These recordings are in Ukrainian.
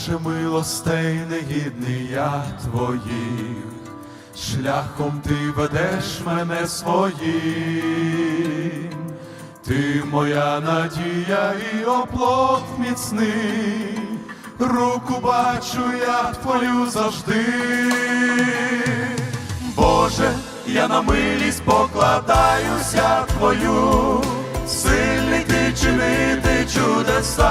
Боже милостей, негідний я твоїх, шляхом ти ведеш мене своїм, ти моя надія і оплот міцний, руку бачу я твою завжди. Боже, я на милість покладаюся твою, сильний ти чинити чудеса.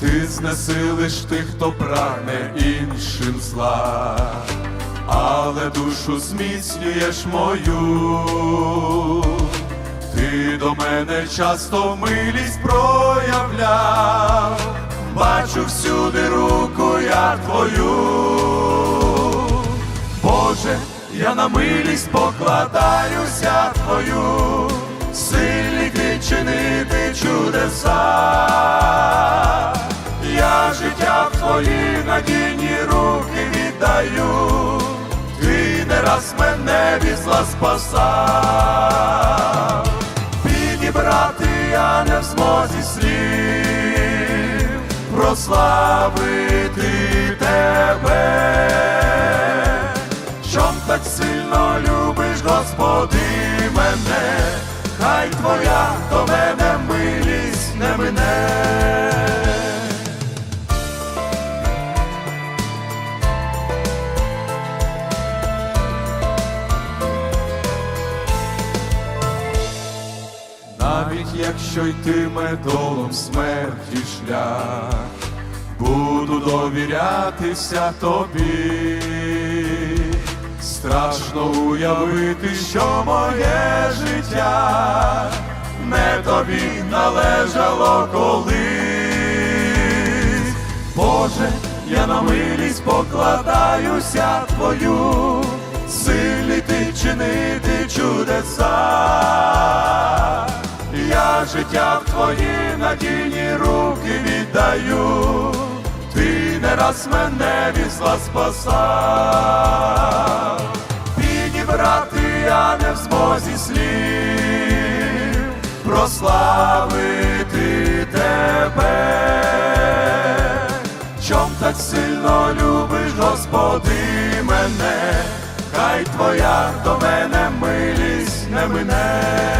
Ти знесилиш тих, хто прагне іншим зла, але душу зміцнюєш мою. Ти до мене часто милість проявляв, бачу всюди руку я твою. Боже, я на милість покладаюся твою, сильний ти чинити чудеса. Твої надійні руки віддаю, ти не раз мене від зла спасав, підібрати я не в змозі слів, прославити тебе, чом так сильно любиш, Господи, мене, хай твоя до Навіть якщо йтиме долом смерті шлях, буду довірятися тобі, страшно уявити, що моє життя не тобі належало колись. Боже, я на милість покладаюся твою, сильний ти чинити чудеса. Життя в твої надійні руки віддаю, ти не раз мене від зла спасав, підібрати я не в змозі слів, прославити тебе, чом так сильно любиш, Господи, мене, хай твоя до мене милість не мине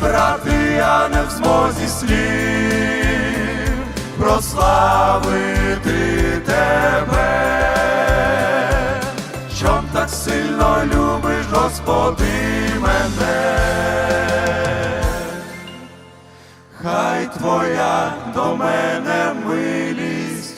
підібрати я не в змозі слів, прославити тебе, чом так сильно любиш, Господи, мене, хай твоя до мене милість